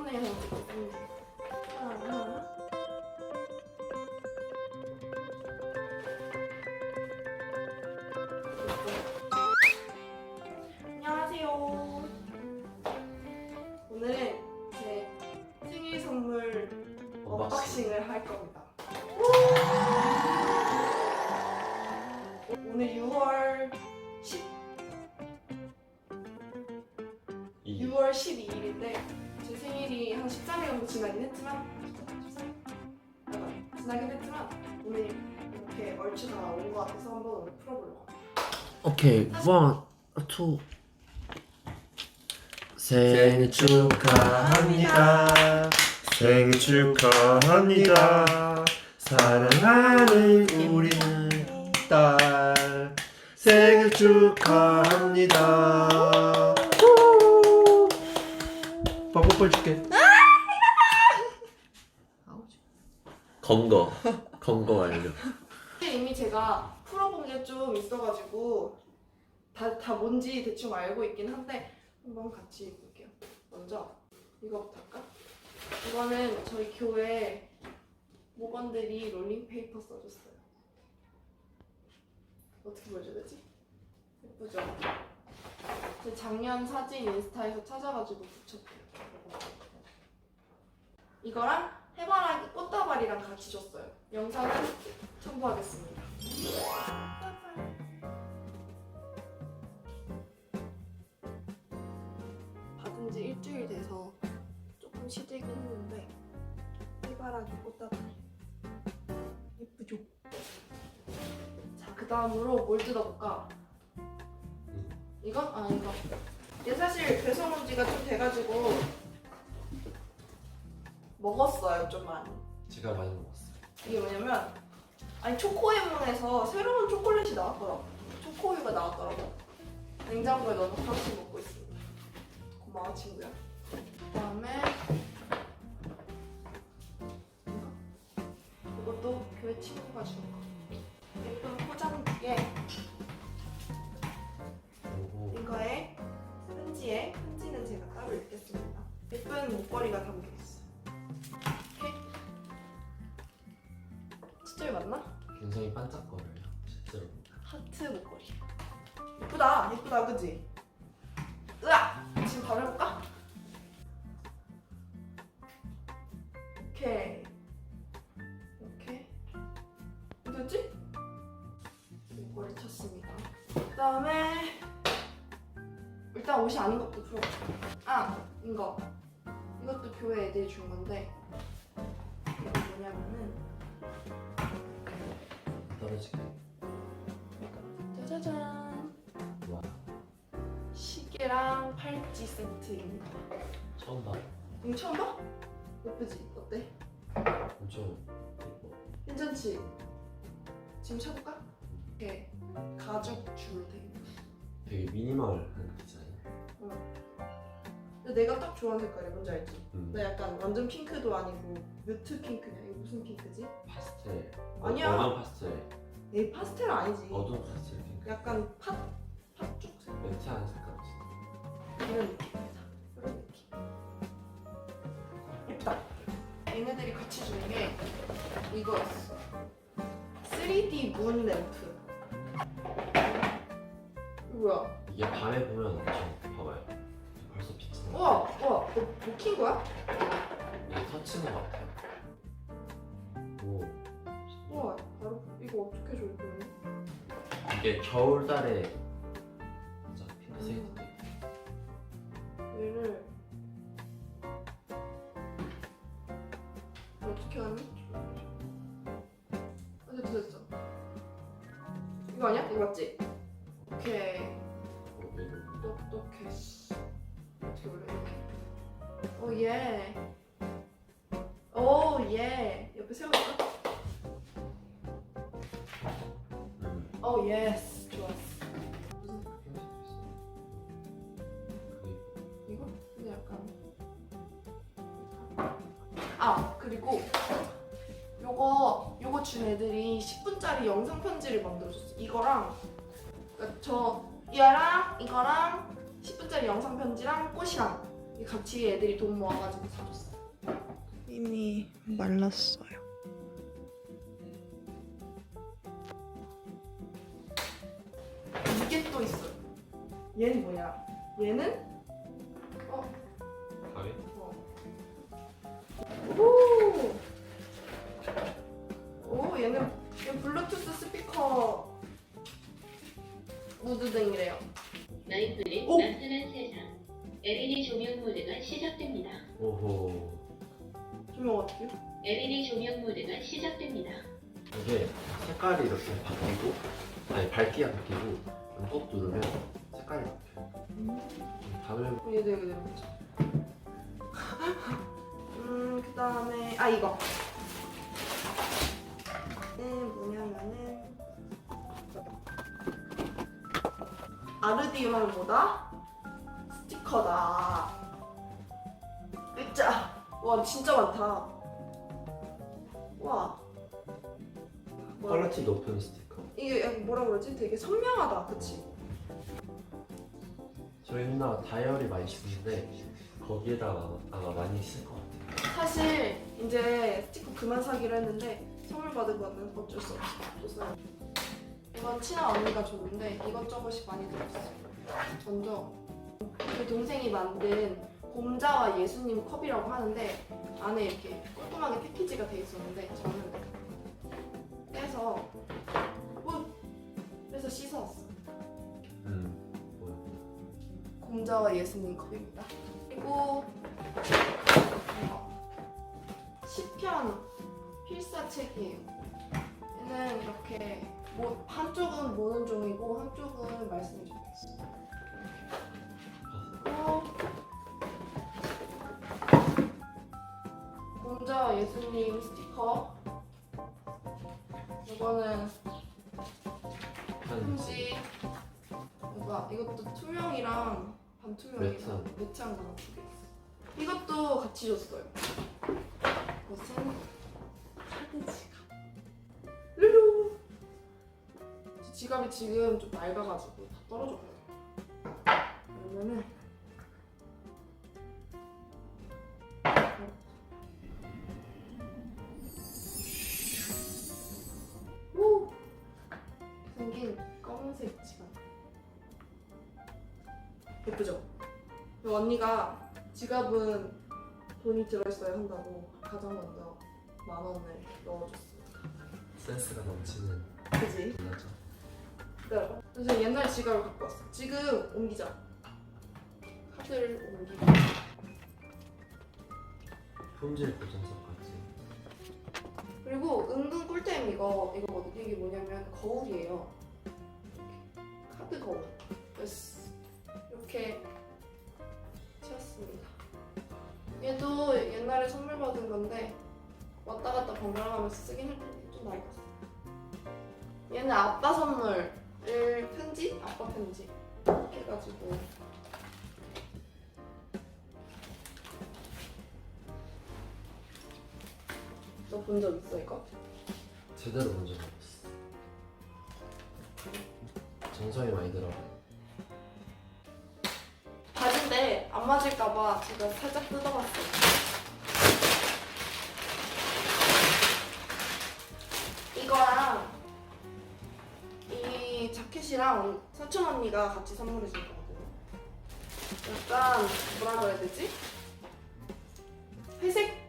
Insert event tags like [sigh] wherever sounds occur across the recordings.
썸네일 한번 13일 정도 지나긴 했지만 13일? 아, 지나긴 했지만 오늘 이렇게 얼추 다 온 것 같아서 한번 오늘 풀어보려고 합니다. 오케이. 원, 투. 생일 축하합니다. 생일 축하합니다. 사랑하는 우리는 딸. 생일 축하합니다. 뽀뽀 해줄게 건거 건거 완료 이미 제가 풀어본 게 좀 있어가지고 다, 다 뭔지 대충 알고 있긴 한데 한번 같이 볼게요. 먼저 이거부터 할까? 이거는 저희 교회 모건들이 롤링페이퍼 써줬어요. 어떻게 보여줘야 되지? 예쁘죠? 제 작년 사진 인스타에서 찾아가지고 붙였대요. 이거랑 해바라기 꽃다발이랑 같이 줬어요. 영상은 첨부하겠습니다. 받은 지 일주일 돼서 조금 시들긴 했는데 해바라기 꽃다발 예쁘죠? 자, 그 다음으로 뭘 뜯어볼까? 이거? 아, 이거. 이게 사실 배송 온 지가 좀 돼가지고 먹었어요, 좀 많이. 제가 많이 먹었어요. 이게 뭐냐면 아니 초코에몬에서 새로운 초콜릿이 나왔더라고. 초코우유가 나왔더라고. 냉장고에 넣어서 하나씩 먹고 있습니다. 고마워 친구야. 그다음에? 이것도 교회 친구가 준 거. 예쁜 포장지에 오, 이거에 편지에 편지는 제가 따로 읽겠습니다. 예쁜 목걸이가 담겨 있어 진짜 맞나? 굉장히 반짝거려요 실제로 하트 목걸이. 예쁘다, 예쁘다, 그지? 교회 애들이 준 건데, 이게 뭐냐면은, 떨어지게 짜자잔. 와 시계랑 팔찌 세트입니다. 처음 봐 이거 처음 봐? 예쁘지? 어때? 엄청 예뻐 괜찮지? 지금 쳐볼까? 이렇게 가죽 줄로 있는. 되게 미니멀한 디자인 근데 내가 딱 좋아하는 색깔이 뭔지 알지? 음. 나 약간 완전 핑크도 아니고 뮤트 핑크냐? 이거 무슨 핑크지? 파스텔 아니야. 어두운 파스텔 에이 파스텔 아니지. 어두운 파스텔 핑크 약간 팥 팥죽색 매트한 색깔이지 이런 느낌입니다. 이런 느낌. 예쁘다. 얘네들이 같이 준게 이거였어. 3D 문 램프. 이거 뭐야? 이게 밤에 보면 엄청 봐봐요 우와, 우와, 너 먹힌 거야? 이게 터치는 것 같아요 오 우와, 바로 이거 어떻게 줘 이거? 이게 겨울달에 진짜 핑크색이 음. 돼 얘를 어떻게 하니? 아, 됐어, 됐어. 이거 아니야? 이거 맞지? 오케이. 어, 얘는 똑똑해. 어 올려? 오 예. 오 예. 옆에? 음, 오 예스. 좋았어. 이거? 근데 약간. 아 그리고 요거 요거 준 애들이 10분짜리 영상 편지를 만들어줬어. 이거랑 같이 애들이 돈 모아가지고 사줬어. 이미 말랐어요. 이게 또 있어요. 얘는 뭐냐? 얘는 조명 어떻게요? LED 조명 모드가 시작됩니다. 이게 색깔이 이렇게 바뀌고 아니 밝기가 바뀌고 꼭 누르면 색깔이 바뀌어요. 밤에 얘도 이거 내려보자. [laughs] 음, 그 다음에, 아, 이거. 음, 뭐냐면은, 아르디움보다 스티커다. 으짜! 와, 진짜 많다. 와. 퀄리티 높은 스티커. 이게 약간 뭐라 그러지? 되게 선명하다, 그치? 저희 누나 다이어리 많이 쓰는데 거기에다가 아마 많이 쓸 것 같아요. 사실 이제 스티커 그만 사기로 했는데 선물 받은 거는 어쩔 수 없어 줬어요. 이건 친한 언니가 줬는데 이것저것이 많이 들었어요. 먼저 그 동생이 만든 곰자와 예수님 컵이라고 하는데 안에 이렇게 꼼꼼하게 패키지가 돼 있었는데 저는 빼서 뭐 빼서 씻어왔어. 음. 곰자와 예수님 컵입니다. 그리고 이거 시편 필사책이에요. 얘는 이렇게 뭐 한쪽은 모는 종이고 한쪽은 말씀이 적혀 있어요. 곰자와 예수님 스티커. 이거는 한 편지. 뭐가 이것도 투명이랑 반투명이랑 매트한. 매트한 거랑 두개 있어. 이것도 같이 줬어요. 이것은 카드 지갑. 루루. 제 지갑이 지금 좀 낡아가지고 다 떨어졌거든요. 그러면은 언니가 지갑은 돈이 들어있어야 한다고 가장 먼저 만 원을 넣어줬어. 센스가 넘치는 그지? 누나죠. 그래. 그래서 옛날 지갑을 갖고 왔어. 지금 옮기자. 카드를 옮기고. 품질 보증서까지. 그리고 은근 꿀템 이거 이거거든요. 이게 뭐냐면 거울이에요. 이렇게. 카드 거울. 그래서 이렇게 채웠습니다. 얘도 옛날에 선물 받은 건데 왔다 갔다 번갈아가면서 쓰긴 좀 나이 갔어. 얘는 아빠 선물 을 편지? 아빠 편지 해가지고 너 본 적 있어 이거? 제대로 본 적이 없어. 정성이 많이 들어가. 안 맞을까봐 제가 살짝 뜯어봤어요. 이거랑 이 자켓이랑 사촌 언니가 같이 선물해 준 거거든요. 약간 뭐라 그래야 되지? 회색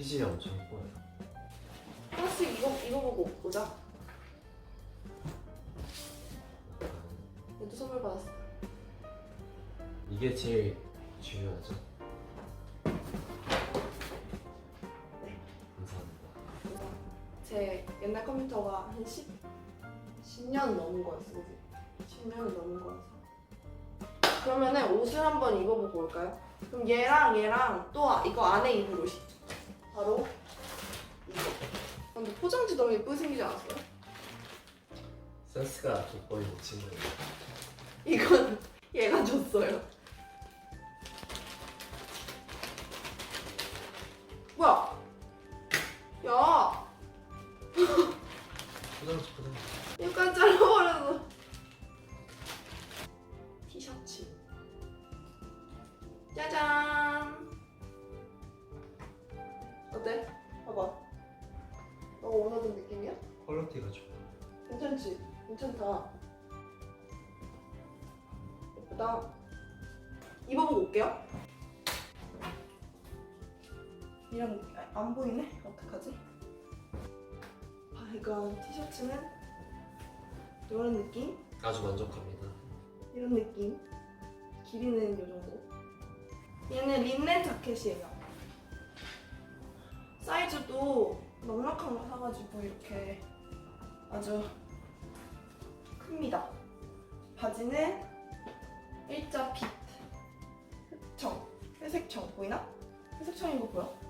핏이 엄청 예뻐요. 하나씩 이거 이거 보고 보자. 얘도 선물 받았어. 이게 제일 중요하죠. 네. 감사합니다. 제 옛날 컴퓨터가 한 10, 10년 넘은 거였어, 그지? 10년이 넘은 거여서. 그러면은 옷을 한번 입어보고 올까요? 그럼 얘랑 얘랑 또 아- 이거 안에 입을 옷이. 바로 이거. 근데 포장지 너무 예쁘게 생기지 않았어요? 센스가 돋보이 친구. 이건 [laughs] 얘가 줬어요. 뭐야? 야, 포장지 포장지. 여기까지 잘라. 보이네? 어떡하지? 아 이건 티셔츠는 이런 느낌? 아주 만족합니다 이런 느낌 길이는 이 정도 얘는 린넨 자켓이에요 사이즈도 넉넉한 거 사가지고 이렇게 아주 큽니다 바지는 일자 핏 흑청 회색청 보이나? 회색청인 거 보여?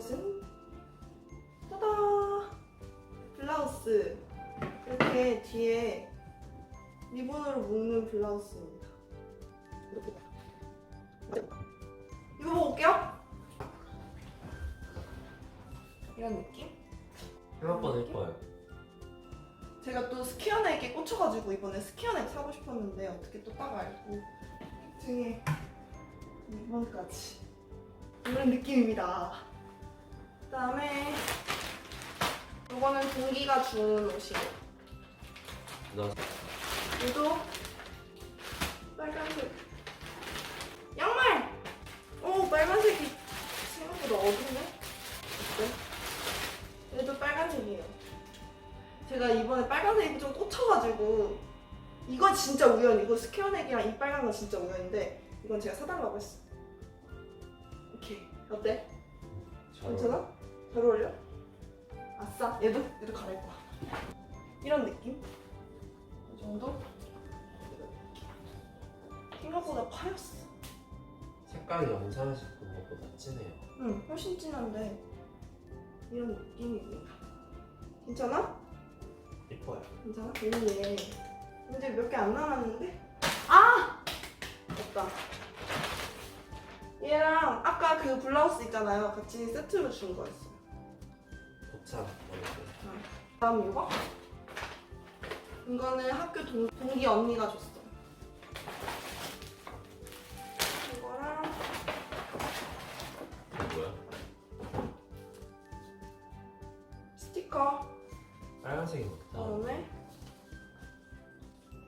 이것은 따다. 블라우스. 이렇게 뒤에 리본으로 묶는 블라우스입니다. 이렇게. 이거 보고 올게요. 이런 느낌? 생각보다 예뻐요. 제가 또 스퀘어넥에 꽂혀가지고 이번에 스퀘어넥 사고 싶었는데 어떻게 또 딱 알고 등에 리본까지. 이런 느낌입니다. 그다음에 이거는 동기가 준 옷이에요. 나 얘도 빨간색 양말. 오 빨간색이 생각보다 어둡네. 어때? 얘도 빨간색이에요. 제가 이번에 빨간색이 좀 꽂혀가지고 이건 진짜 우연이고 스퀘어넥이랑 이 빨간 건 진짜 우연인데 이건 제가 사달라고 했어. 오케이 어때? 잘 괜찮아? 잘 어울려? 아싸 얘도 얘도 갈아입고 와. 이런 느낌? 이 정도? 생각보다 파였어. 색깔이 본 것보다 진해요 응, 훨씬 진한데 이런 느낌입니다. 괜찮아? 예뻐요 괜찮아? 얘 이제 몇 개 안 남았는데? 아! 됐다. 얘랑 아까 그 블라우스 있잖아요. 같이 세트로 준 거였어. 곱창 먹었어요 다음 이거? 이거는 학교 동, 동기 언니가 줬어. 이거랑 이게 뭐야? 스티커. 빨간색이 많다 그다음에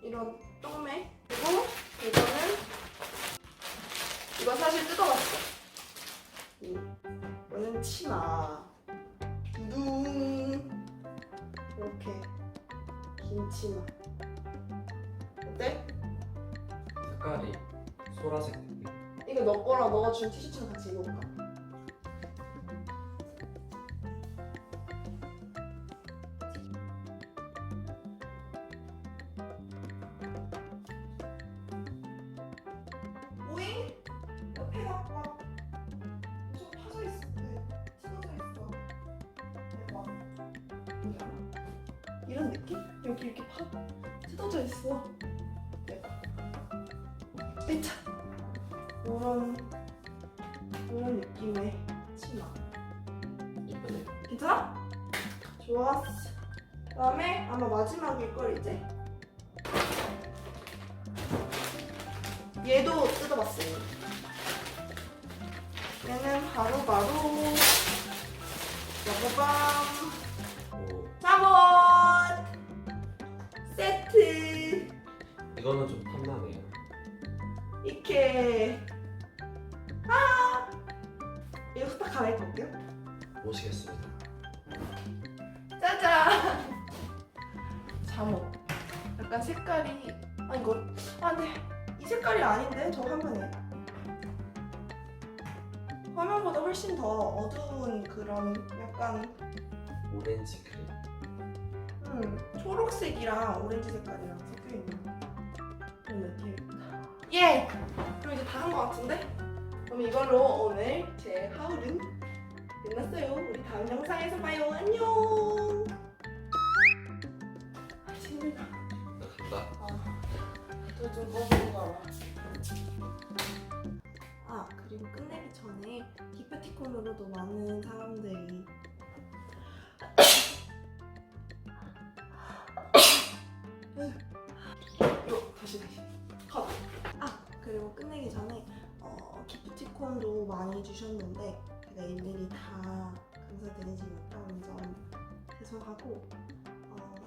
이런 똥매 그리고 이거는 이거 사실 뜯어봤어 이렇게 긴 치마 어때? 색깔이 소라색 이거 너 거랑 너가 준 티셔츠랑 같이 입어볼까? 여기 이렇게 파 뜯어져 있어. 에차. 이런 이런 느낌의 치마. 예쁘네요 괜찮아? 좋았어. 그다음에 아마 마지막일 걸 이제. 얘도 뜯어봤어요. 얘는 바로바로 오 잠옷 이거는 좀 탐나네요. 이렇게 아! 이거 후딱 갈아입고 올게요. 모시겠습니다. 짜잔! 잠옷. 약간 색깔이 아 이거. 아 근데 이 색깔이 아닌데? 저 화면에. 화면보다 훨씬 더 어두운 그런 약간 오렌지 그림. 음, 초록색이랑 오렌지 색깔이랑 섞여 있는 느낌입니다. 예! 그럼 이제 다 한 것 같은데? 그럼 이걸로 오늘 제 하울은 끝났어요. 우리 다음 영상에서 봐요. 안녕! 아, 힘들다. 나 간다 아, 또 라이트 좀 꺼주고 가라. 아 그리고 끝내기 전에 기프티콘으로도 많은 사람들이 [laughs] 요 다시 다시 컷. 아 그리고 끝내기 전에 어, 기프티콘도 많이 주셨는데 제가 일일이 다 감사드리지 못한 점 죄송하고 어,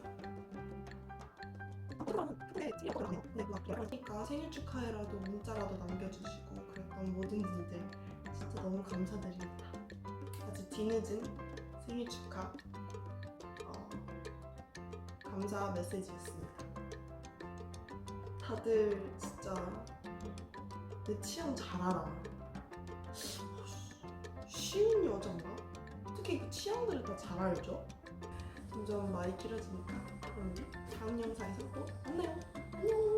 그러니까 생일 축하해라도 문자라도 남겨주시고 그랬던 모든 분들 진짜 너무 감사드립니다. 아주 뒤늦은 생일 축하 어, 감사 메시지였습니다. 다들 진짜 내 취향 잘 알아. 쉬운 여잔가? 어떻게 그 취향들을 다 잘 알죠? 점점 말이 길어지니까 그럼 다음 영상에서 또 만나요. 안녕.